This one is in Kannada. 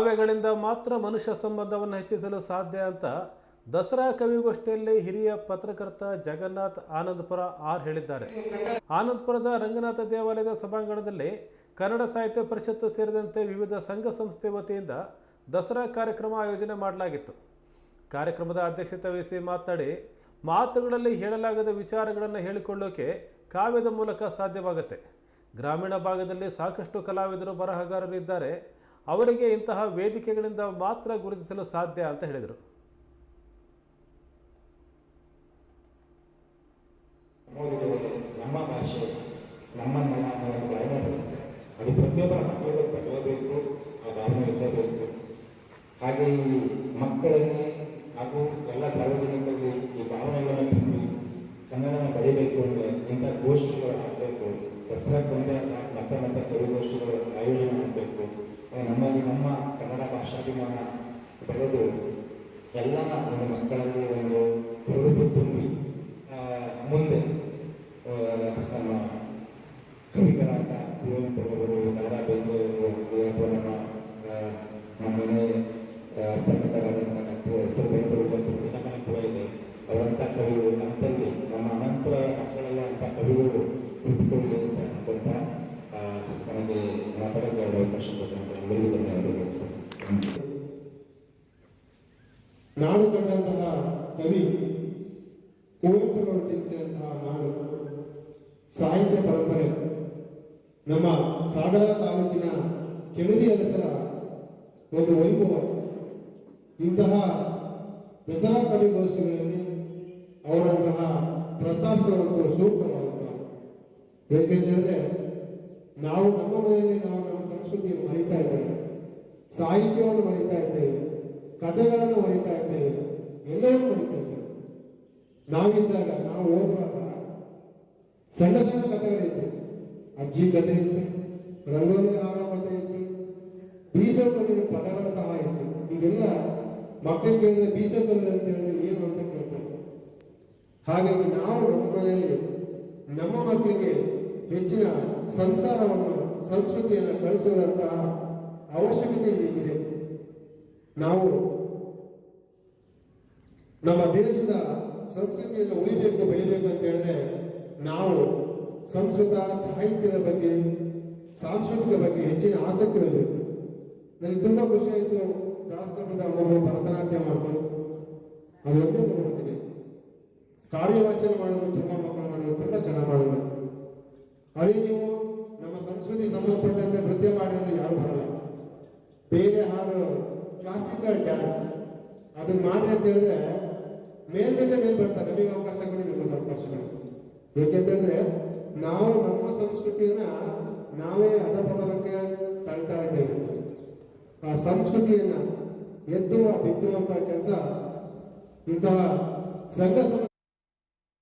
ಕಾವ್ಯಗಳಿಂದ ಮಾತ್ರ ಮನುಷ್ಯ ಸಂಬಂಧವನ್ನು ಹೆಚ್ಚಿಸಲು ಸಾಧ್ಯ ಅಂತ ದಸರಾ ಕವಿಗೋಷ್ಠಿಯಲ್ಲಿ ಹಿರಿಯ ಪತ್ರಕರ್ತ ಜಗನ್ನಾಥ್ ಆನಂದಪುರ ಆರ್ ಹೇಳಿದ್ದಾರೆ. ಆನಂದಪುರದ ರಂಗನಾಥ ದೇವಾಲಯದ ಸಭಾಂಗಣದಲ್ಲಿ ಕನ್ನಡ ಸಾಹಿತ್ಯ ಪರಿಷತ್ತು ಸೇರಿದಂತೆ ವಿವಿಧ ಸಂಘ ಸಂಸ್ಥೆ ವತಿಯಿಂದ ದಸರಾ ಕಾರ್ಯಕ್ರಮ ಆಯೋಜನೆ ಮಾಡಲಾಗಿತ್ತು. ಕಾರ್ಯಕ್ರಮದ ಅಧ್ಯಕ್ಷತೆ ವಹಿಸಿ ಮಾತನಾಡಿ, ಮಾತುಗಳಲ್ಲಿ ಹೇಳಲಾಗದ ವಿಚಾರಗಳನ್ನು ಹೇಳಿಕೊಳ್ಳೋಕೆ ಕಾವ್ಯದ ಮೂಲಕ ಸಾಧ್ಯವಾಗುತ್ತೆ. ಗ್ರಾಮೀಣ ಭಾಗದಲ್ಲಿ ಸಾಕಷ್ಟು ಕಲಾವಿದರು ಬರಹಗಾರರು ಇದ್ದಾರೆ ಅವರಿಗೆ ಇಂತಹ ವೇದಿಕೆಗಳಿಂದ ಮಾತ್ರ ಗುರುತಿಸಲು ಸಾಧ್ಯ ಅಂತ ಹೇಳಿದರು. ನಮ್ಮ ಭಾಷೆ, ನಮ್ಮ ಭಾವನೆ ಬರುತ್ತೆ. ಅದು ಪ್ರತಿಯೊಬ್ಬರ ಮಕ್ಕಳಿಗೆ ಬರಲೇಬೇಕು ಆ ಭಾವನೆ ಇರಲೇಬೇಕು ಹಾಗೆ ಈ ಮಕ್ಕಳಲ್ಲಿ ಹಾಗೂ ಎಲ್ಲ ಸಾರ್ವಜನಿಕರಲ್ಲಿ ಈ ಭಾವನೆಗಳನ್ನು ತುಂಬಿ ಕನ್ನಡನ ಬೆಳಿಬೇಕು ಅಂದರೆ ಇಂಥ ಗೋಷ್ಠಿಗಳು ಆಗಬೇಕು. ದಸರಾ ಒಂದೇ ಮತ್ತೆ ಮತ್ತೆ ನಮ್ಮಲ್ಲಿ ನಮ್ಮ ಕನ್ನಡ ಭಾಷಾಭಿಮಾನ ಬೆಳೆದು ಎಲ್ಲ ನಮ್ಮ ಮಕ್ಕಳಲ್ಲಿ ಒಂದು ಹುರುಪು ತುಂಬಿ ಮುಂದೆ ನಮ್ಮ ಕವಿಗಳಾದ ಕುವೆಂಪು ಅವರು ದಾರಾ ಹಾಗೂ ಅಥವಾ ನಮ್ಮ ನಮ್ಮನೆ ಆ, ಹೆಸರು ಬೆಂಗಳೂರು ಮತ್ತು ಮನೆ ಕೂಡ ಇದೆ. ಅವರಂಥ ಕವಿಗಳು ನಮ್ಮಲ್ಲಿ ಎಲ್ಲರಿಗೂ ನಾಡು ಕಂಡಂತಹ ಕವಿ ಕುವೆಂಪುರವರು ತಿಳಿಸಿದಂತಹ ನಾಡು ಸಾಹಿತ್ಯ ಪರಂಪರೆ ನಮ್ಮ ಸಾಗರ ತಾಲೂಕಿನ ಕೆಳದಿ ಅರಸರ ಒಂದು ವೈಭವ. ಇಂತಹ ದಸರಾ ಕವಿಗೋಷ್ಠಿಗಳಲ್ಲಿ ಅವರಂತಹ ಪ್ರಸ್ತಾಪಿಸುವಂಥ ಸೂಕ್ತವಾದಂತಹ. ಏಕೆಂತ ಹೇಳಿದ್ರೆ ನಾವು ನಮ್ಮ ಮನೆಯಲ್ಲಿ ನಾವು ನಮ್ಮ ಸಂಸ್ಕೃತಿಯನ್ನು ಮರಿತಾ ಇದ್ದೇವೆ. ಸಾಹಿತ್ಯವನ್ನು ಮರಿತಾ ಇದ್ದೇವೆ. ಕಥೆಗಳನ್ನು ಮರಿತಾ ಇದ್ದೇವೆ. ಎಲ್ಲವನ್ನೂ ಮರಿತಾ ಇದ್ದೇವೆ. ನಾವಿದ್ದಾಗ, ನಾವು ಓದುವಾಗ ಸಣ್ಣ ಸಣ್ಣ ಕಥೆಗಳಿತ್ತು ಅಜ್ಜಿ ಕಥೆ ಇತ್ತು, ರಂಗೋಲಿ ಆಡೋ ಕಥೆ ಇತ್ತು ಬೀಸಕಲ್ಲಿನ ಪದಗಳು ಸಹ ಇತ್ತು. ಈಗೆಲ್ಲ ಮಕ್ಕಳಿಗೆ ಕೇಳಿದ್ರೆ ಬೀಸಕಲ್ಲು ಅಂತ ಹೇಳಿದ್ರೆ ಏನು ಅಂತ ಕೇಳ್ತಾರೆ. ಹಾಗಾಗಿ ನಾವು ನಮ್ಮ ಮನೆಯಲ್ಲಿ, ನಮ್ಮ ಮಕ್ಕಳಿಗೆ ಹೆಚ್ಚಿನ ಸಂಸಾರವನ್ನು, ಸಂಸ್ಕೃತಿಯನ್ನು ಕಳಿಸುವಂತಹ ಅವಶ್ಯಕತೆ ಈಗಿದೆ ನಾವು ನಮ್ಮ ದೇಶದ ಸಂಸ್ಕೃತಿಯನ್ನು ಉಳಿಬೇಕು, ಬೆಳಿಬೇಕು ಅಂತ ಹೇಳಿದ್ರೆ ನಾವು ಸಂಸ್ಕೃತ ಸಾಹಿತ್ಯದ ಬಗ್ಗೆ, ಸಾಂಸ್ಕೃತಿಕ ಬಗ್ಗೆ ಹೆಚ್ಚಿನ ಆಸಕ್ತಿ ಇರಬೇಕು ನನಗೆ ತುಂಬಾ ಖುಷಿ ಆಯಿತು ದಾಸಕಪದ ಅವರು ಭರತನಾಟ್ಯ ಮಾಡಿದ್ರು ಅದೊಂದೇ ಒಂದೇ ಕಾವ್ಯ ಕಾರ್ಯವಾಚನ ಮಾಡೋದು ತುಂಬಾ ಮಕ್ಕಳು ಮಾಡೋದು ತುಂಬಾ ಚೆನ್ನಾಗಿ ಮಾಡೋದು. ಅದೇ ನೀವು ನಮ್ಮ ಸಂಸ್ಕೃತಿ ಸಂಬಂಧಪಟ್ಟಂತೆ ನೃತ್ಯ ಮಾಡಿದ್ರೆ ಯಾರು ಬರಲ್ಲ. ಬೇರೆ ಹಾಡು ಕ್ಲಾಸಿಕಲ್ ಡ್ಯಾನ್ಸ್ ಅದನ್ನ ಮಾಡಿ ಅಂತ ಹೇಳಿದ್ರೆ ಮೇಲ್ಮೇಲೆ ಮೇಲ್ ಬರ್ತಾರೆ. ನಮಗೆ ಅವಕಾಶಗಳು ನಮಗೆ ಅವಕಾಶಗಳು. ಏಕೆಂತ ಹೇಳಿದ್ರೆ ನಾವು ನಮ್ಮ ಸಂಸ್ಕೃತಿಯನ್ನ ನಾವೇ ಅಧಪತನಕ್ಕೆ ತಳ್ತಾ ಇದ್ದೇವೆ. ಆ ಸಂಸ್ಕೃತಿಯನ್ನ ಎದ್ದುವ ಬಿತ್ತುವಂತ ಕೆಲಸ ಇಂತಹ ಸಂಘ